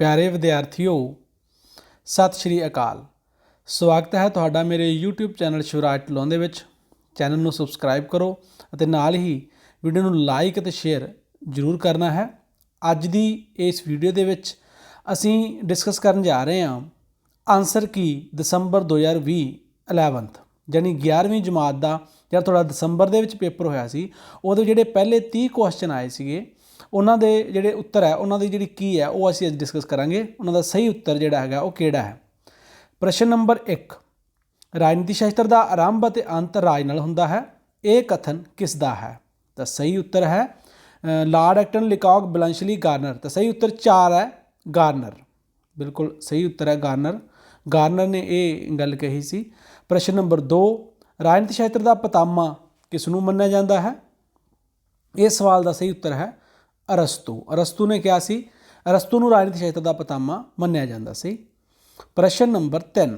ਪਿਆਰੇ ਵਿਦਿਆਰਥੀਓ, ਸਤਿ ਸ਼੍ਰੀ ਅਕਾਲ। ਸਵਾਗਤ ਹੈ ਤੁਹਾਡਾ ਮੇਰੇ YouTube ਚੈਨਲ ਸ਼ਿਵਰਾਜ ਟਲੋਂ ਦੇ ਵਿੱਚ। ਚੈਨਲ ਨੂੰ ਸਬਸਕ੍ਰਾਈਬ ਕਰੋ ਅਤੇ ਨਾਲ ਹੀ ਵੀਡੀਓ ਨੂੰ ਲਾਈਕ ਅਤੇ ਸ਼ੇਅਰ ਜ਼ਰੂਰ ਕਰਨਾ ਹੈ। ਅੱਜ ਦੀ ਇਸ ਵੀਡੀਓ ਦੇ ਵਿੱਚ ਅਸੀਂ ਡਿਸਕਸ ਕਰਨ ਜਾ ਰਹੇ ਹਾਂ ਆਨਸਰ ਕੀ ਦਸੰਬਰ 2020 11th ਯਾਨੀ 11ਵੀਂ ਜਮਾਤ ਦਾ, ਜਿਹੜਾ ਤੁਹਾਡਾ ਦਸੰਬਰ ਦੇ ਵਿੱਚ ਪੇਪਰ ਹੋਇਆ ਸੀ, ਉਹਦੇ ਜਿਹੜੇ ਪਹਿਲੇ 30 ਕੁਐਸਚਨ ਆਏ ਸੀਗੇ ਉਹਨਾਂ ਦੇ ਜਿਹੜੇ ਉੱਤਰ ਹੈ, ਉਹਨਾਂ ਦੀ ਜਿਹੜੀ ਕੀ ਹੈ, ਉਹ ਅਸੀਂ ਅੱਜ ਡਿਸਕਸ ਕਰਾਂਗੇ। ਉਹਨਾਂ ਦਾ ਸਹੀ ਉੱਤਰ ਜਿਹੜਾ ਹੈਗਾ, ਉਹ ਕਿਹੜਾ ਹੈ? ਪ੍ਰਸ਼ਨ ਨੰਬਰ 1 ਰਾਜਨੀਤੀ ਸ਼ਾਸਤਰ ਦਾ ਆਰੰਭ ਅਤੇ ਅੰਤ ਰਾਜ ਨਾਲ ਹੁੰਦਾ ਹੈ। ਇਹ ਕਥਨ ਕਿਸ ਦਾ ਹੈ? ਤਾਂ ਸਹੀ ਉੱਤਰ ਹੈ ਲਾਰਡ ਐਕਟਨ ਲਿਕੌਕ ਬਲੰਸ਼ਲੀ, ਗਾਰਨਰ। ਤਾਂ ਸਹੀ ਉੱਤਰ 4 ਹੈ, ਗਾਰਨਰ। ਬਿਲਕੁਲ ਸਹੀ ਉੱਤਰ ਹੈ, ਗਾਰਨਰ। ਗਾਰਨਰ ਨੇ ਇਹ ਗੱਲ ਕਹੀ ਸੀ। ਪ੍ਰਸ਼ਨ ਨੰਬਰ 2 ਰਾਜਨੀਤੀ ਸ਼ਾਸਤਰ ਦਾ ਪਤਾਮਾ ਕਿਸ ਨੂੰ ਮੰਨਿਆ ਜਾਂਦਾ ਹੈ? ਇਹ ਸਵਾਲ ਦਾ ਸਹੀ ਉੱਤਰ ਹੈ ਅਰਸਤੂ। ਅਰਸਤੂ ਨੇ ਕਿਹਾ ਸੀ, ਅਰਸਤੂ ਨੂੰ ਰਾਜਨੀਤੀ ਸ਼ਾਸਤਰ ਦਾ ਪਤਾਮਾ ਮੰਨਿਆ ਜਾਂਦਾ ਸੀ। ਪ੍ਰਸ਼ਨ ਨੰਬਰ 3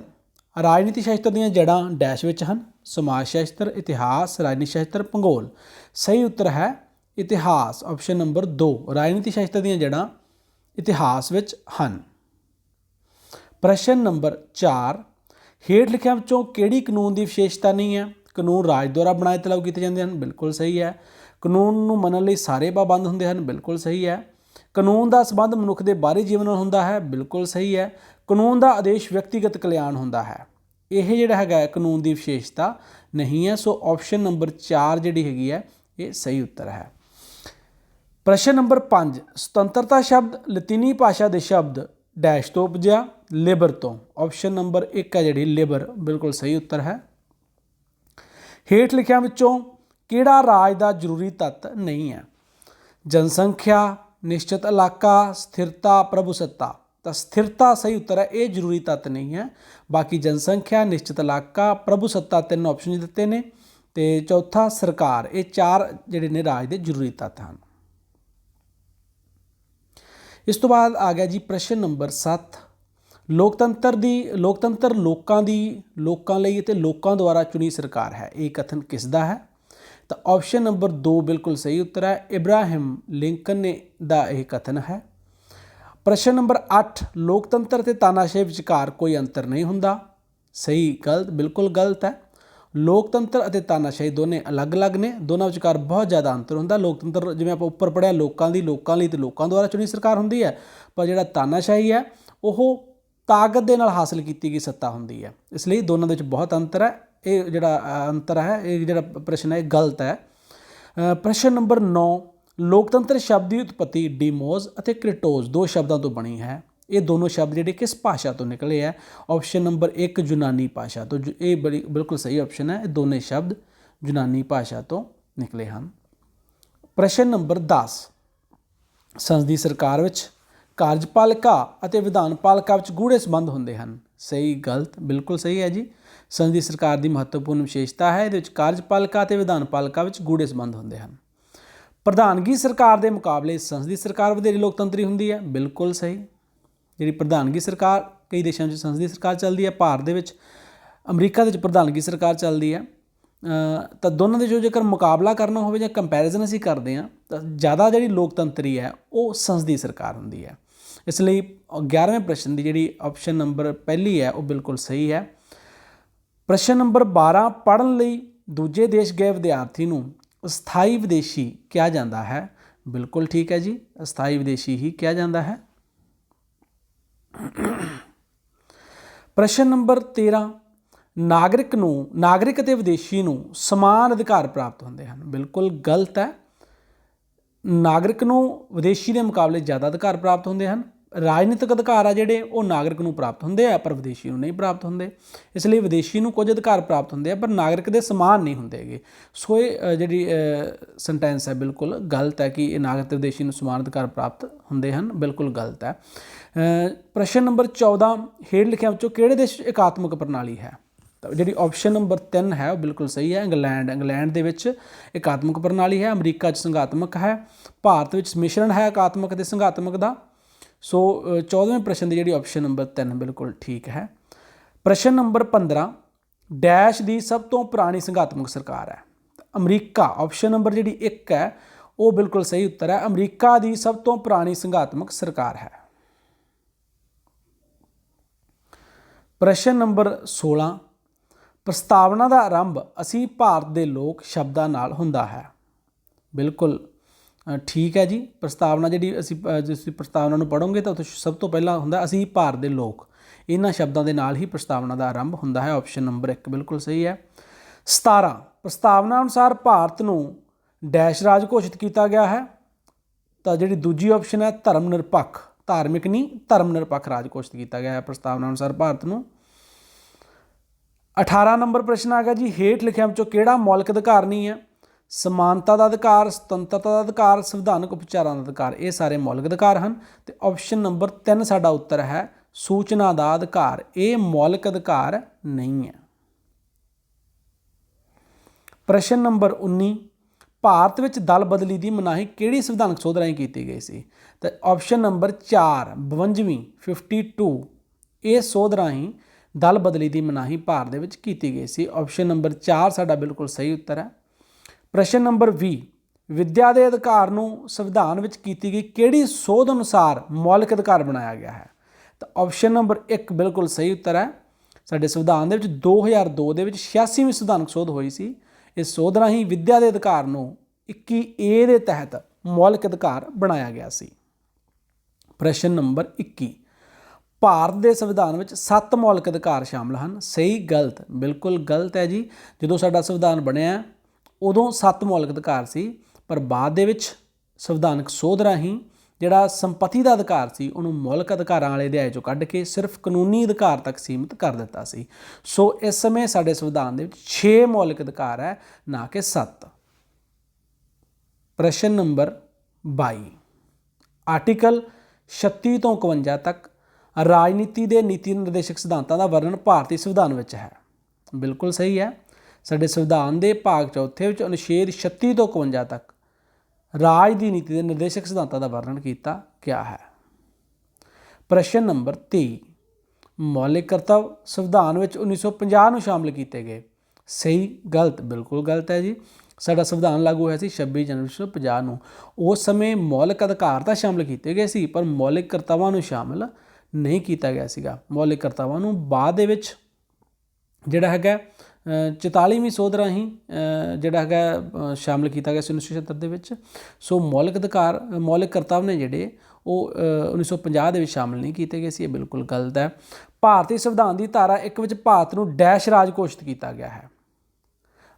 ਰਾਜਨੀਤੀ ਸ਼ਾਸਤਰ ਦੀਆਂ ਜੜ੍ਹਾਂ ਡੈਸ਼ ਵਿੱਚ ਹਨ, ਸਮਾਜ ਸ਼ਾਸਤਰ, ਇਤਿਹਾਸ, ਰਾਜਨੀਤੀ ਸ਼ਾਸਤਰ, ਭੂਗੋਲ। ਸਹੀ ਉੱਤਰ ਹੈ, ਇਤਿਹਾਸ। ਆਪਸ਼ਨ ਨੰਬਰ 2 ਰਾਜਨੀਤੀ ਸ਼ਾਸਤਰ ਦੀਆਂ ਜੜ੍ਹਾਂ ਇਤਿਹਾਸ ਵਿੱਚ ਹਨ। ਪ੍ਰਸ਼ਨ ਨੰਬਰ 4 ਹੇਠ ਲਿਖਿਆਂ ਵਿੱਚੋਂ ਕਿਹੜੀ ਕਾਨੂੰਨ ਦੀ ਵਿਸ਼ੇਸ਼ਤਾ ਨਹੀਂ ਹੈ? ਕਾਨੂੰਨ ਰਾਜ ਦੁਆਰਾ ਬਣਾਏ ਤੇ ਲਾਗੂ ਕੀਤੇ ਜਾਂਦੇ ਹਨ, ਬਿਲਕੁਲ ਸਹੀ ਹੈ। ਕਾਨੂੰਨ ਨੂੰ ਮੰਨਣ ਲਈ ਸਾਰੇ ਪਾਬੰਦ ਹੁੰਦੇ ਹਨ, ਬਿਲਕੁਲ ਸਹੀ ਹੈ। ਕਾਨੂੰਨ ਦਾ ਸਬੰਧ ਮਨੁੱਖ ਦੇ ਬਾਹਰੀ ਜੀਵਨ ਨਾਲ ਹੁੰਦਾ ਹੈ, ਬਿਲਕੁਲ ਸਹੀ ਹੈ। ਕਾਨੂੰਨ ਦਾ ਆਦੇਸ਼ ਵਿਅਕਤੀਗਤ ਕਲਿਆਣ ਹੁੰਦਾ ਹੈ। ਇਹ ਜਿਹੜਾ ਹੈਗਾ ਕਾਨੂੰਨ ਦੀ ਵਿਸ਼ੇਸ਼ਤਾ ਨਹੀਂ ਹੈ, ਸੋ ਆਪਸ਼ਨ ਨੰਬਰ 4 ਜਿਹੜੀ ਹੈਗੀ ਹੈ, ਇਹ ਸਹੀ ਉੱਤਰ ਹੈ। ਪ੍ਰਸ਼ਨ ਨੰਬਰ 5 ਸੁਤੰਤਰਤਾ ਸ਼ਬਦ ਲਤੀਨੀ ਭਾਸ਼ਾ ਦੇ ਸ਼ਬਦ ਡੈਸ਼ ਤੋਂ ਉਪਜਿਆ, ਲੇਬਰ ਤੋਂ। ਆਪਸ਼ਨ ਨੰਬਰ 1 ਹੈ ਜਿਹੜੀ, ਲੇਬਰ, ਬਿਲਕੁਲ ਸਹੀ ਉੱਤਰ ਹੈ। ਹੇਠ ਲਿਖਿਆਂ ਵਿੱਚੋਂ ਕਿਹੜਾ ਰਾਜ ਦਾ ਜ਼ਰੂਰੀ ਤੱਤ ਨਹੀਂ ਹੈ? ਜਨਸੰਖਿਆ, ਨਿਸ਼ਚਿਤ ਇਲਾਕਾ, ਸਥਿਰਤਾ, ਪ੍ਰਭੂਸੱਤਾ। ਤਾਂ ਸਥਿਰਤਾ ਸਹੀ ਉੱਤਰ ਹੈ, ਇਹ ਜ਼ਰੂਰੀ ਤੱਤ ਨਹੀਂ ਹੈ। ਬਾਕੀ ਜਨਸੰਖਿਆ, ਨਿਸ਼ਚਿਤ ਇਲਾਕਾ, ਪ੍ਰਭੂਸੱਤਾ ਤਿੰਨ ਆਪਸ਼ਨ ਦਿੱਤੇ ਨੇ। ਤੇ ਚੌਥਾ, ਸਰਕਾਰ। ਇਹ ਚਾਰ ਜਿਹੜੇ ਨੇ ਰਾਜ ਦੇ ਜ਼ਰੂਰੀ ਤੱਤ ਹਨ। ਇਸ ਤੋਂ ਬਾਅਦ ਆ ਗਿਆ ਜੀ ਪ੍ਰਸ਼ਨ ਨੰਬਰ 7 ਲੋਕਤੰਤਰ ਦੀ, ਲੋਕਤੰਤਰ ਲੋਕਾਂ ਦੀ, ਲੋਕਾਂ ਲਈ ਅਤੇ ਲੋਕਾਂ ਦੁਆਰਾ ਚੁਣੀ ਸਰਕਾਰ ਹੈ। ਇਹ ਕਥਨ ਕਿਸ ਦਾ ਹੈ? ਤਾਂ ਆਪਸ਼ਨ ਨੰਬਰ 2 ਬਿਲਕੁਲ ਸਹੀ ਉੱਤਰ ਹੈ। ਇਬਰਾਹਿਮ ਲਿੰਕਨ ਨੇ ਦਾ ਇਹ ਕਥਨ ਹੈ। ਪ੍ਰਸ਼ਨ ਨੰਬਰ 8 ਲੋਕਤੰਤਰ ਤੇ ਤਾਨਾਸ਼ਾਹੀ ਵਿਚਕਾਰ ਕੋਈ ਅੰਤਰ ਨਹੀਂ ਹੁੰਦਾ। ਸਹੀ, ਗਲਤ, ਬਿਲਕੁਲ ਗਲਤ ਹੈ। ਲੋਕਤੰਤਰ ਅਤੇ ਤਾਨਾਸ਼ਾਹੀ ਦੋਨੇ ਅਲੱਗ-ਅਲੱਗ ਨੇ। ਦੋਨਾਂ ਵਿਚਕਾਰ ਬਹੁਤ ਜ਼ਿਆਦਾ ਅੰਤਰ ਹੁੰਦਾ। ਲੋਕਤੰਤਰ ਜਿਵੇਂ ਆਪਾਂ ਉੱਪਰ ਪੜਿਆ ਲੋਕਾਂ ਦੀ ਲੋਕਾਂ ਲਈ ਤੇ ਲੋਕਾਂ ਦੁਆਰਾ ਚੁਣੀ ਸਰਕਾਰ ਹੁੰਦੀ ਹੈ। ਪਰ ਜਿਹੜਾ ਤਾਨਾਸ਼ਾਹੀ ਹੈ, ਉਹ ਤਾਕਤ ਦੇ ਨਾਲ ਹਾਸਲ ਕੀਤੀ ਗਈ ਸੱਤਾ ਹੁੰਦੀ ਹੈ। ਇਸ ਲਈ ਦੋਨਾਂ ਦੇ ਵਿੱਚ ਬਹੁਤ ਅੰਤਰ ਹੈ। ਇਹ ਜਿਹੜਾ ਅੰਤਰ ਹੈ, ਇਹ ਜਿਹੜਾ ਪ੍ਰਸ਼ਨ ਹੈ, ਇਹ ਗਲਤ ਹੈ। ਪ੍ਰਸ਼ਨ ਨੰਬਰ 9 ਲੋਕਤੰਤਰ ਸ਼ਬਦ ਦੀ ਉਤਪਤੀ ਡੀਮੋਜ਼ ਅਤੇ ਕ੍ਰਿਟੋਜ਼ ਦੋ ਸ਼ਬਦਾਂ ਤੋਂ ਬਣੀ ਹੈ। ਇਹ ਦੋਨੋਂ ਸ਼ਬਦ ਜਿਹੜੇ ਕਿਸ ਭਾਸ਼ਾ ਤੋਂ ਨਿਕਲੇ ਹੈ? ਆਪਸ਼ਨ ਨੰਬਰ 1 ਯੂਨਾਨੀ ਭਾਸ਼ਾ ਤੋਂ। ਜੋ, ਇਹ ਬੜੀ, ਬਿਲਕੁਲ ਸਹੀ ਆਪਸ਼ਨ ਹੈ। ਇਹ ਦੋਨੇ ਸ਼ਬਦ ਯੂਨਾਨੀ ਭਾਸ਼ਾ ਤੋਂ ਨਿਕਲੇ ਹਨ। ਪ੍ਰਸ਼ਨ ਨੰਬਰ 10 ਸੰਸਦੀ ਸਰਕਾਰ ਵਿੱਚ ਕਾਰਜਪਾਲਿਕਾ ਅਤੇ ਵਿਧਾਨਪਾਲਿਕਾ ਵਿੱਚ ਗੂੜੇ ਸੰਬੰਧ ਹੁੰਦੇ ਹਨ। ਸਹੀ, ਗਲਤ, ਬਿਲਕੁਲ ਸਹੀ ਹੈ ਜੀ। ਸੰਸਦੀ ਸਰਕਾਰ ਦੀ ਮਹੱਤਵਪੂਰਨ ਵਿਸ਼ੇਸ਼ਤਾ ਹੈ, ਇਹਦੇ ਵਿੱਚ ਕਾਰਜਪਾਲਿਕਾ ਅਤੇ ਵਿਧਾਨਪਾਲਿਕਾ ਵਿੱਚ ਗੂੜੇ ਸੰਬੰਧ ਹੁੰਦੇ ਹਨ। ਪ੍ਰਧਾਨਗੀ ਸਰਕਾਰ ਦੇ ਮੁਕਾਬਲੇ ਸੰਸਦੀ ਸਰਕਾਰ ਵਧੇਰੇ ਲੋਕਤੰਤਰੀ ਹੁੰਦੀ ਹੈ, ਬਿਲਕੁਲ ਸਹੀ। ਜਿਹੜੀ ਪ੍ਰਧਾਨਗੀ ਸਰਕਾਰ, ਕਈ ਦੇਸ਼ਾਂ ਵਿੱਚ ਸੰਸਦੀ ਸਰਕਾਰ ਚੱਲਦੀ ਹੈ, ਭਾਰਤ ਦੇ ਵਿੱਚ ਅਮਰੀਕਾ ਦੇ ਵਿੱਚ ਪ੍ਰਧਾਨਗੀ ਸਰਕਾਰ ਚੱਲਦੀ ਹੈ। ਤਾਂ ਦੋਨਾਂ ਦੇ ਜੋ ਜੇਕਰ ਮੁਕਾਬਲਾ ਕਰਨਾ ਹੋਵੇ ਜਾਂ ਕੰਪੈਰੀਜ਼ਨ ਅਸੀਂ ਕਰਦੇ ਹਾਂ, ਤਾਂ ਜ਼ਿਆਦਾ ਜਿਹੜੀ ਲੋਕਤੰਤਰੀ ਹੈ, ਉਹ ਸੰਸਦੀ ਸਰਕਾਰ ਹੁੰਦੀ ਹੈ। ਇਸ ਲਈ 11ਵੇਂ ਪ੍ਰਸ਼ਨ ਦੀ ਜਿਹੜੀ ਆਪਸ਼ਨ ਨੰਬਰ ਪਹਿਲੀ ਹੈ, ਉਹ ਬਿਲਕੁਲ ਸਹੀ ਹੈ। ਪ੍ਰਸ਼ਨ ਨੰਬਰ 12 ਪੜ੍ਹਨ ਲਈ ਦੂਜੇ ਦੇਸ਼ ਗਏ ਵਿਦਿਆਰਥੀ ਨੂੰ ਅਸਥਾਈ ਵਿਦੇਸ਼ੀ ਕਿਹਾ ਜਾਂਦਾ ਹੈ। ਬਿਲਕੁਲ ਠੀਕ ਹੈ ਜੀ, ਅਸਥਾਈ ਵਿਦੇਸ਼ੀ ਹੀ ਕਿਹਾ ਜਾਂਦਾ ਹੈ। ਪ੍ਰਸ਼ਨ ਨੰਬਰ 13 ਨਾਗਰਿਕ ਨੂੰ, ਨਾਗਰਿਕ ਅਤੇ ਵਿਦੇਸ਼ੀ ਨੂੰ ਸਮਾਨ ਅਧਿਕਾਰ ਪ੍ਰਾਪਤ ਹੁੰਦੇ ਹਨ। ਬਿਲਕੁਲ ਗਲਤ ਹੈ। ਨਾਗਰਿਕ ਨੂੰ ਵਿਦੇਸ਼ੀ ਦੇ ਮੁਕਾਬਲੇ ਜ਼ਿਆਦਾ ਅਧਿਕਾਰ ਪ੍ਰਾਪਤ ਹੁੰਦੇ ਹਨ। ਰਾਜਨੀਤਿਕ ਅਧਿਕਾਰ ਆ ਜਿਹੜੇ, ਉਹ ਨਾਗਰਿਕ ਨੂੰ ਪ੍ਰਾਪਤ ਹੁੰਦੇ ਆ, ਪਰ ਵਿਦੇਸ਼ੀ ਨੂੰ ਨਹੀਂ ਪ੍ਰਾਪਤ ਹੁੰਦੇ। ਇਸ ਲਈ ਵਿਦੇਸ਼ੀ ਨੂੰ ਕੁਝ ਅਧਿਕਾਰ ਪ੍ਰਾਪਤ ਹੁੰਦੇ ਆ, ਪਰ ਨਾਗਰਿਕ ਦੇ ਸਮਾਨ ਨਹੀਂ ਹੁੰਦੇਗੇ ਸੋ ਇਹ ਜਿਹੜੀ ਸੈਂਟੈਂਸ ਹੈ, ਬਿਲਕੁਲ ਗਲਤ ਹੈ ਕਿ ਇਹ ਨਾਗਰਿਕ ਤੇ ਵਿਦੇਸ਼ੀ ਨੂੰ ਸਮਾਨ ਅਧਿਕਾਰ ਪ੍ਰਾਪਤ ਹੁੰਦੇ ਹਨ, ਬਿਲਕੁਲ ਗਲਤ ਹੈ। ਪ੍ਰਸ਼ਨ ਨੰਬਰ 14 ਹੇਠ ਲਿਖਿਆ ਵਿੱਚੋਂ ਕਿਹੜੇ ਦੇਸ਼ ਵਿੱਚ ਇਕਾਤਮਕ ਪ੍ਰਣਾਲੀ ਹੈ? ਤਾਂ ਜਿਹੜੀ ਆਪਸ਼ਨ ਨੰਬਰ 3 ਹੈ, ਉਹ ਬਿਲਕੁਲ ਸਹੀ ਹੈ। ਇੰਗਲੈਂਡ ਇੰਗਲੈਂਡ ਦੇ ਵਿੱਚ ਇਕਾਤਮਕ ਪ੍ਰਣਾਲੀ ਹੈ, ਅਮਰੀਕਾ 'ਚ ਸੰਘਾਤਮਕ ਹੈ, ਭਾਰਤ ਵਿੱਚ ਮਿਸ਼ਰਣ ਹੈ ਇਕਾਤਮਕ ਤੇ ਸੰਘਾਤਮਕ ਦਾ। ਸੋ ਅ, 14ਵੇਂ ਪ੍ਰਸ਼ਨ ਦੀ ਜਿਹੜੀ ਆਪਸ਼ਨ ਨੰਬਰ 3 ਬਿਲਕੁਲ ਠੀਕ ਹੈ। ਪ੍ਰਸ਼ਨ ਨੰਬਰ 15 ਡੈਸ਼ ਦੀ ਸਭ ਤੋਂ ਪੁਰਾਣੀ ਸੰਘਾਤਮਕ ਸਰਕਾਰ ਹੈ। ਅਮਰੀਕਾ ਆਪਸ਼ਨ ਨੰਬਰ ਜਿਹੜੀ 1 ਹੈ ਉਹ ਬਿਲਕੁਲ ਸਹੀ ਉੱਤਰ ਹੈ। ਅਮਰੀਕਾ ਦੀ ਸਭ ਤੋਂ ਪੁਰਾਣੀ ਸੰਘਾਤਮਕ ਸਰਕਾਰ ਹੈ। ਪ੍ਰਸ਼ਨ ਨੰਬਰ 16 ਪ੍ਰਸਤਾਵਨਾ ਦਾ ਆਰੰਭ ਅਸੀਂ ਭਾਰਤ ਦੇ ਲੋਕ ਸ਼ਬਦਾਂ ਨਾਲ ਹੁੰਦਾ ਹੈ। ਬਿਲਕੁਲ ਠੀਕ ਹੈ ਜੀ। ਪ੍ਰਸਤਾਵਨਾ ਜਿਹੜੀ ਅਸੀਂ ਅ, ਪ੍ਰਸਤਾਵਨਾ ਨੂੰ ਪੜ੍ਹੋਗੇ ਤਾਂ ਉੱਥੇ ਸਭ ਤੋਂ ਪਹਿਲਾਂ ਹੁੰਦਾ ਅਸੀਂ ਭਾਰਤ ਦੇ ਲੋਕ। ਇਹਨਾਂ ਸ਼ਬਦਾਂ ਦੇ ਨਾਲ ਹੀ ਪ੍ਰਸਤਾਵਨਾ ਦਾ ਆਰੰਭ ਹੁੰਦਾ ਹੈ। ਆਪਸ਼ਨ ਨੰਬਰ 1 ਬਿਲਕੁਲ ਸਹੀ ਹੈ। 17 ਪ੍ਰਸਤਾਵਨਾ ਅਨੁਸਾਰ ਭਾਰਤ ਨੂੰ ਡੈਸ਼ ਰਾਜ ਘੋਸ਼ਿਤ ਕੀਤਾ ਗਿਆ ਹੈ। ਤਾਂ ਜਿਹੜੀ ਦੂਜੀ ਆਪਸ਼ਨ ਹੈ ਧਰਮ ਨਿਰਪੱਖ ਧਾਰਮਿਕ ਨਹੀਂ ਧਰਮ ਨਿਰਪੱਖ ਰਾਜ ਘੋਸ਼ਿਤ ਕੀਤਾ ਗਿਆ ਹੈ ਪ੍ਰਸਤਾਵਨਾ ਅਨੁਸਾਰ ਭਾਰਤ ਨੂੰ। 18 ਨੰਬਰ ਪ੍ਰਸ਼ਨ ਆ ਗਿਆ ਜੀ ਹੇਠ ਲਿਖਿਆਂ ਵਿੱਚੋਂ ਕਿਹੜਾ ਮੌਲਿਕ ਅਧਿਕਾਰ ਨਹੀਂ ਹੈ? ਸਮਾਨਤਾ ਦਾ ਅਧਿਕਾਰ, ਸੁਤੰਤਰਤਾ ਦਾ ਅਧਿਕਾਰ, ਸੰਵਿਧਾਨਕ ਉਪਚਾਰਾਂ ਦਾ ਅਧਿਕਾਰ, ਇਹ ਸਾਰੇ ਮੌਲਿਕ ਅਧਿਕਾਰ ਹਨ। ਤੇ ਆਪਸ਼ਨ ਨੰਬਰ 3 ਸਾਡਾ ਉੱਤਰ ਹੈ, ਸੂਚਨਾ ਦਾ ਅਧਿਕਾਰ। ਇਹ ਮੌਲਿਕ ਅਧਿਕਾਰ ਨਹੀਂ ਹੈ। ਪ੍ਰਸ਼ਨ ਨੰਬਰ 19 ਭਾਰਤ ਵਿੱਚ ਦਲ ਬਦਲੀ ਦੀ ਮਨਾਹੀ ਕਿਹੜੀ ਸੰਵਿਧਾਨਕ ਸੋਧ ਰਾਹੀਂ ਕੀਤੀ ਗਈ ਸੀ? ਤਾਂ ਆਪਸ਼ਨ ਨੰਬਰ 4 52ਵੀਂ 52 ਇਹ ਸੋਧ ਰਾਹੀਂ ਦਲ ਬਦਲੀ ਦੀ ਮਨਾਹੀ ਭਾਰਤ ਦੇ ਵਿੱਚ ਕੀਤੀ ਗਈ ਸੀ। ਆਪਸ਼ਨ ਨੰਬਰ 4 ਸਾਡਾ ਬਿਲਕੁਲ ਸਹੀ ਉੱਤਰ ਹੈ। ਪ੍ਰਸ਼ਨ ਨੰਬਰ 20 ਵਿਦਿਆ ਦੇ ਅਧਿਕਾਰ ਨੂੰ ਸੰਵਿਧਾਨ ਵਿੱਚ ਕੀਤੀ ਗਈ ਕਿਹੜੀ ਸੋਧ ਅਨੁਸਾਰ ਮੌਲਿਕ ਅਧਿਕਾਰ ਬਣਾਇਆ ਗਿਆ ਹੈ? ਤਾਂ ਆਪਸ਼ਨ ਨੰਬਰ 1 ਬਿਲਕੁਲ ਸਹੀ ਉੱਤਰ ਹੈ। ਸਾਡੇ ਸੰਵਿਧਾਨ ਦੇ ਵਿੱਚ 2002 ਦੇ ਵਿੱਚ 86ਵੀਂ ਸੰਵਿਧਾਨਕ ਸੋਧ ਹੋਈ ਸੀ। ਇਸ ਸੋਧ ਰਾਹੀਂ ਵਿਦਿਆ ਦੇ ਅਧਿਕਾਰ ਨੂੰ 21 ਏ ਦੇ ਤਹਿਤ ਮੌਲਿਕ ਅਧਿਕਾਰ ਬਣਾਇਆ ਗਿਆ ਸੀ। ਪ੍ਰਸ਼ਨ ਨੰਬਰ 21 ਭਾਰਤ ਦੇ ਸੰਵਿਧਾਨ ਵਿੱਚ 7 ਮੌਲਿਕ ਅਧਿਕਾਰ ਸ਼ਾਮਲ ਹਨ। ਸਹੀ, ਗਲਤ, ਬਿਲਕੁਲ ਗਲਤ ਹੈ ਜੀ। ਜਦੋਂ ਸਾਡਾ ਸੰਵਿਧਾਨ ਬਣਿਆ ਉਦੋਂ ਸੱਤ ਮੌਲਿਕ ਅਧਿਕਾਰ ਸੀ, ਪਰ ਬਾਅਦ ਦੇ ਵਿੱਚ ਸੰਵਿਧਾਨਕ ਸੋਧ ਰਾਹੀਂ ਜਿਹੜਾ ਸੰਪਤੀ ਦਾ ਅਧਿਕਾਰ ਸੀ, ਉਹਨੂੰ ਮੌਲਿਕ ਅਧਿਕਾਰਾਂ ਵਾਲੇ ਅਧਿਆਇ ਚੋਂ ਕੱਢ ਕੇ ਸਿਰਫ ਕਾਨੂੰਨੀ ਅਧਿਕਾਰ ਤੱਕ ਸੀਮਿਤ ਕਰ ਦਿੱਤਾ ਸੀ। ਸੋ ਇਸ ਸਮੇਂ ਸਾਡੇ ਸੰਵਿਧਾਨ ਦੇ ਵਿੱਚ 6 ਮੌਲਿਕ ਅਧਿਕਾਰ ਹੈ, ਨਾ ਕਿ 7 ਪ੍ਰਸ਼ਨ ਨੰਬਰ 22 ਆਰਟੀਕਲ 36 ਤੋਂ 51 ਤੱਕ ਰਾਜਨੀਤੀ ਦੇ ਨੀਤੀ ਨਿਰਦੇਸ਼ਕ ਸਿਧਾਂਤਾਂ ਦਾ ਵਰਣਨ ਭਾਰਤੀ ਸੰਵਿਧਾਨ ਵਿੱਚ ਹੈ। ਬਿਲਕੁਲ ਸਹੀ ਹੈ। ਸਾਡੇ ਸੰਵਿਧਾਨ ਦੇ ਭਾਗ ਚੌਥੇ ਵਿੱਚ ਅਨੁਛੇਦ 36 ਤੋਂ 51 ਤੱਕ ਰਾਜ ਦੀ ਨੀਤੀ ਦੇ ਨਿਰਦੇਸ਼ਕ ਸਿਧਾਂਤਾਂ ਦਾ ਵਰਣਨ ਕੀਤਾ ਗਿਆ ਹੈ। ਪ੍ਰਸ਼ਨ ਨੰਬਰ 23 ਮੌਲਿਕ ਕਰਤੱਵ ਸੰਵਿਧਾਨ ਵਿੱਚ 1950 ਨੂੰ ਸ਼ਾਮਲ ਕੀਤੇ ਗਏ। ਸਹੀ, ਗਲਤ? ਬਿਲਕੁਲ ਗਲਤ ਹੈ ਜੀ। ਸਾਡਾ ਸੰਵਿਧਾਨ ਲਾਗੂ ਹੋਇਆ ਸੀ 26 ਜਨਵਰੀ 1950 ਨੂੰ। ਉਸ ਸਮੇਂ ਮੌਲਿਕ ਅਧਿਕਾਰ ਤਾਂ ਸ਼ਾਮਲ ਕੀਤੇ ਗਏ ਸੀ, ਪਰ ਮੌਲਿਕ ਕਰਤੱਵਾਂ ਨੂੰ ਸ਼ਾਮਲ ਨਹੀਂ ਕੀਤਾ ਗਿਆ ਸੀਗਾ। ਮੌਲਿਕ ਕਰਤੱਵਾਂ ਨੂੰ ਬਾਅਦ ਦੇ ਵਿੱਚ ਜਿਹੜਾ ਹੈਗਾ 44ਵੀਂ ਸੋਧ ਰਾਹੀਂ ਜਿਹੜਾ ਹੈਗਾ ਅ, ਸ਼ਾਮਲ ਕੀਤਾ ਗਿਆ ਸੀ 1976 ਦੇ ਵਿੱਚ। ਸੋ ਮੌਲਿਕ ਅਧਿਕਾਰ ਮੌਲਿਕ ਕਰਤੱਵ ਨੇ ਜਿਹੜੇ ਉਹ ਅ, 1950 ਦੇ ਵਿੱਚ ਸ਼ਾਮਲ ਨਹੀਂ ਕੀਤੇ ਗਏ ਸੀ। ਇਹ ਬਿਲਕੁਲ ਗਲਤ ਹੈ। ਭਾਰਤੀ ਸੰਵਿਧਾਨ ਦੀ ਧਾਰਾ 1 ਵਿੱਚ ਭਾਰਤ ਨੂੰ ਡੈਸ਼ ਰਾਜ ਘੋਸ਼ਿਤ ਕੀਤਾ ਗਿਆ ਹੈ।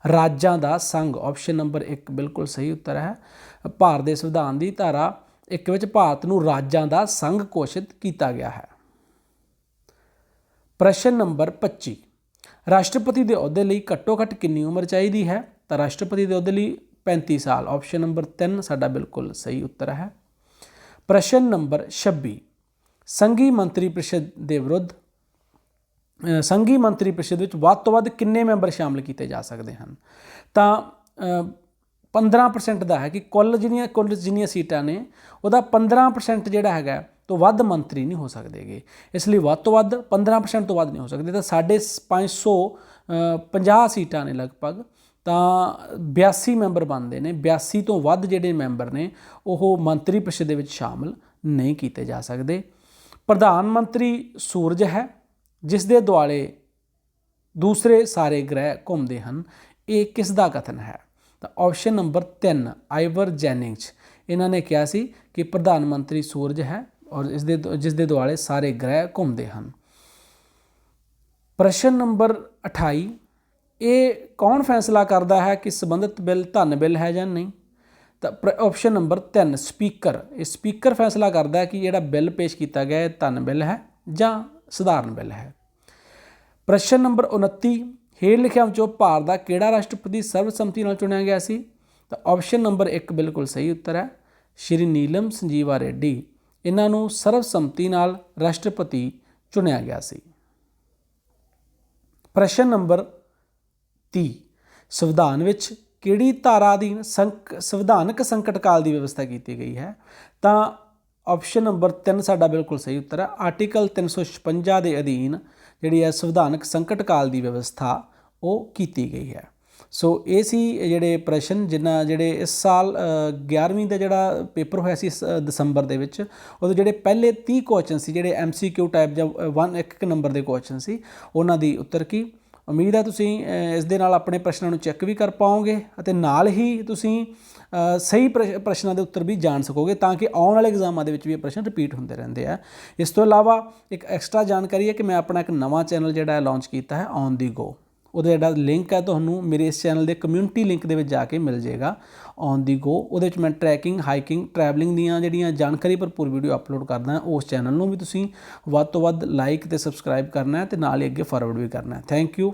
ਰਾਜਾਂ ਦਾ ਸੰਘ ਆਪਸ਼ਨ ਨੰਬਰ 1 ਬਿਲਕੁਲ ਸਹੀ ਉੱਤਰ ਹੈ। ਭਾਰਤ ਦੇ ਸੰਵਿਧਾਨ ਦੀ ਧਾਰਾ 1 ਵਿੱਚ ਭਾਰਤ ਨੂੰ ਰਾਜਾਂ ਦਾ ਸੰਘ ਘੋਸ਼ਿਤ ਕੀਤਾ ਗਿਆ ਹੈ। ਪ੍ਰਸ਼ਨ ਨੰਬਰ 25 ਰਾਸ਼ਟਰਪਤੀ ਦੇ ਅਹੁਦੇ ਲਈ ਘੱਟੋ ਘੱਟ ਕਿੰਨੀ ਉਮਰ ਚਾਹੀਦੀ ਹੈ? ਤਾਂ ਰਾਸ਼ਟਰਪਤੀ ਦੇ ਅਹੁਦੇ ਲਈ 35 ਸਾਲ। ਆਪਸ਼ਨ ਨੰਬਰ 3 ਸਾਡਾ ਬਿਲਕੁਲ ਸਹੀ ਉੱਤਰ ਹੈ। ਪ੍ਰਸ਼ਨ ਨੰਬਰ 26 ਸੰਘੀ ਮੰਤਰੀ ਪਰਿਸ਼ਦ ਦੇ ਵਿਰੁੱਧ ਸੰਘੀ ਮੰਤਰੀ ਪਰਿਸ਼ਦ ਵਿੱਚ ਵੱਧ ਤੋਂ ਵੱਧ ਕਿੰਨੇ ਮੈਂਬਰ ਸ਼ਾਮਲ ਕੀਤੇ ਜਾ ਸਕਦੇ ਹਨ? ਤਾਂ ਅ, 15% ਦਾ ਹੈ ਕਿ ਕੁੱਲ ਜਿਹੜੀਆਂ ਕੁੱਲ ਜਿੰਨੀਆਂ ਸੀਟਾਂ ਨੇ ਉਹਦਾ 15% ਜਿਹੜਾ ਹੈਗਾ ਤੋਂ ਵੱਧ ਮੰਤਰੀ ਨਹੀਂ ਹੋ ਸਕਦੇਗੇ ਇਸ ਲਈ ਵੱਧ ਤੋਂ ਵੱਧ 15% ਤੋਂ ਵੱਧ ਨਹੀਂ ਹੋ ਸਕਦੇ। ਤਾਂ ਸਾਡੇ 550 ਸੀਟਾਂ ਨੇ ਲਗਭਗ, ਤਾਂ 82 ਮੈਂਬਰ ਬਣਦੇ ਨੇ। 82 ਤੋਂ ਵੱਧ ਜਿਹੜੇ ਮੈਂਬਰ ਨੇ, ਉਹ ਮੰਤਰੀ ਪ੍ਰੀਸ਼ਦ ਦੇ ਵਿੱਚ ਸ਼ਾਮਲ ਨਹੀਂ ਕੀਤੇ ਜਾ ਸਕਦੇ। ਪ੍ਰਧਾਨ ਮੰਤਰੀ ਸੂਰਜ ਹੈ, ਜਿਸ ਦੇ ਦੁਆਲੇ ਦੂਸਰੇ ਸਾਰੇ ਗ੍ਰਹਿ ਘੁੰਮਦੇ ਹਨ। ਇਹ ਕਿਸ ਦਾ ਕਥਨ ਹੈ? ਤਾਂ ਆਪਸ਼ਨ ਨੰਬਰ 3 ਆਈਵਰ ਜੈਨਿੰਗਸ ਇਹਨਾਂ ਨੇ ਕਿਹਾ ਸੀ ਕਿ ਪ੍ਰਧਾਨ ਮੰਤਰੀ ਸੂਰਜ ਹੈ ਔਰ ਇਸ ਦੇ ਜਿਸ ਦੇ ਦੁਆਲੇ ਸਾਰੇ ਗ੍ਰਹਿ ਘੁੰਮਦੇ ਹਨ। ਪ੍ਰਸ਼ਨ ਨੰਬਰ 28 ਇਹ ਕੌਣ ਫੈਸਲਾ ਕਰਦਾ ਹੈ ਕਿ ਸੰਬੰਧਿਤ ਬਿੱਲ ਧਨ ਬਿੱਲ ਹੈ ਜਾਂ ਨਹੀਂ? ਤਾਂ ਆਪਸ਼ਨ ਨੰਬਰ 3 ਸਪੀਕਰ। ਇਹ ਸਪੀਕਰ ਫੈਸਲਾ ਕਰਦਾ ਹੈ ਕਿ ਜਿਹੜਾ ਬਿੱਲ ਪੇਸ਼ ਕੀਤਾ ਗਿਆ ਹੈ ਧਨ ਬਿੱਲ ਹੈ ਜਾਂ ਸਧਾਰਨ ਬਿੱਲ ਹੈ। ਪ੍ਰਸ਼ਨ ਨੰਬਰ 29 ਹੇਠ ਲਿਖਿਆਂ ਵਿੱਚੋਂ ਭਾਰਤ ਦਾ ਕਿਹੜਾ ਰਾਸ਼ਟਰਪਤੀ ਸਰਬਸੰਮਤੀ ਨਾਲ ਚੁਣਿਆ ਗਿਆ ਸੀ? ਤਾਂ ਆਪਸ਼ਨ ਨੰਬਰ 1 ਬਿਲਕੁਲ ਸਹੀ ਉੱਤਰ ਹੈ, ਸ਼੍ਰੀ ਨੀਲਮ ਸੰਜੀਵਾ ਰੈਡੀ। ਇਹਨਾਂ ਨੂੰ ਸਰਬਸੰਮਤੀ ਨਾਲ ਰਾਸ਼ਟਰਪਤੀ ਚੁਣਿਆ ਗਿਆ ਸੀ। ਪ੍ਰਸ਼ਨ ਨੰਬਰ 30 ਸੰਵਿਧਾਨ ਵਿੱਚ ਕਿਹੜੀ ਧਾਰਾ ਅਧੀਨ ਸੰਕ, ਸੰਵਿਧਾਨਕ ਸੰਕਟ ਕਾਲ ਦੀ ਵਿਵਸਥਾ ਕੀਤੀ ਗਈ ਹੈ? ਤਾਂ ਆਪਸ਼ਨ ਨੰਬਰ 3 ਸਾਡਾ ਬਿਲਕੁਲ ਸਹੀ ਉੱਤਰ ਹੈ। ਆਰਟੀਕਲ 356 ਦੇ ਅਧੀਨ ਜਿਹੜੀ ਹੈ ਸੰਵਿਧਾਨਕ ਸੰਕਟ ਕਾਲ ਦੀ ਵਿਵਸਥਾ ਉਹ ਕੀਤੀ ਗਈ ਹੈ। ਸੋ ਇਹ ਸੀ ਜਿਹੜੇ ਪ੍ਰਸ਼ਨ ਜਿਨ੍ਹਾਂ ਜਿਹੜੇ ਇਸ ਸਾਲ ਅ, 11ਵੀਂ ਦਾ ਜਿਹੜਾ ਪੇਪਰ ਹੋਇਆ ਸੀ ਇਸ, ਦਸੰਬਰ ਦੇ ਵਿੱਚ ਉਹਦੇ ਜਿਹੜੇ ਪਹਿਲੇ 30 ਕੁਐਸਚਨ ਸੀ ਜਿਹੜੇ ਐਮਸੀਕਿਊ ਟਾਈਪ ਜਾਂ 1 ਇੱਕ ਇੱਕ ਨੰਬਰ ਦੇ ਕੁਐਸਚਨ ਸੀ ਉਹਨਾਂ ਦੀ ਉੱਤਰ ਕੀ? ਉਮੀਦ ਹੈ ਤੁਸੀਂ ਇਸ ਦੇ ਨਾਲ ਆਪਣੇ ਪ੍ਰਸ਼ਨਾਂ ਨੂੰ ਚੈੱਕ ਵੀ ਕਰ ਪਾਓਗੇ ਅਤੇ ਨਾਲ ਹੀ ਤੁਸੀਂ ਸਹੀ ਪ੍ਰਸ਼- ਪ੍ਰਸ਼ਨਾਂ ਦੇ ਉੱਤਰ ਵੀ ਜਾਣ ਸਕੋਗੇ ਤਾਂ ਕਿ ਆਉਣ ਵਾਲੇ ਐਗਜ਼ਾਮਾਂ ਦੇ ਵਿੱਚ ਵੀ ਇਹ ਪ੍ਰਸ਼ਨ ਰਿਪੀਟ ਹੁੰਦੇ ਰਹਿੰਦੇ ਆ। ਇਸ ਤੋਂ ਇਲਾਵਾ ਇੱਕ ਐਕਸਟਰਾ ਜਾਣਕਾਰੀ ਹੈ ਕਿ ਮੈਂ ਆਪਣਾ ਇੱਕ ਨਵਾਂ ਚੈਨਲ ਜਿਹੜਾ ਹੈ ਲਾਂਚ ਕੀਤਾ ਹੈ ਔਨ ਦੀ ਗੋ ਉਹਦਾ ਜਿਹੜਾ ਲਿੰਕ ਹੈ ਤੁਹਾਨੂੰ ਮੇਰੇ ਇਸ ਚੈਨਲ ਦੇ ਕਮਿਊਨਿਟੀ ਲਿੰਕ ਦੇ ਵਿੱਚ ਜਾ ਕੇ ਮਿਲ ਜਾਏਗਾ। ਔਨ ਦੀ ਗੋ ਉਹਦੇ ਵਿੱਚ ਮੈਂ ਟਰੈਕਿੰਗ ਹਾਈਕਿੰਗ ਟਰੈਵਲਿੰਗ ਦੀਆਂ ਜਿਹੜੀਆਂ ਜਾਣਕਾਰੀ ਭਰਪੂਰ ਵੀਡੀਓ ਅਪਲੋਡ ਕਰਦਾ ਉਸ ਚੈਨਲ ਨੂੰ ਵੀ ਤੁਸੀਂ ਵੱਧ ਤੋਂ ਵੱਧ ਲਾਈਕ ਤੇ ਸਬਸਕ੍ਰਾਈਬ ਕਰਨਾ ਹੈ ਤੇ ਨਾਲ ਹੀ ਅੱਗੇ ਫਾਰਵਰਡ ਵੀ ਕਰਨਾ ਹੈ। Thank you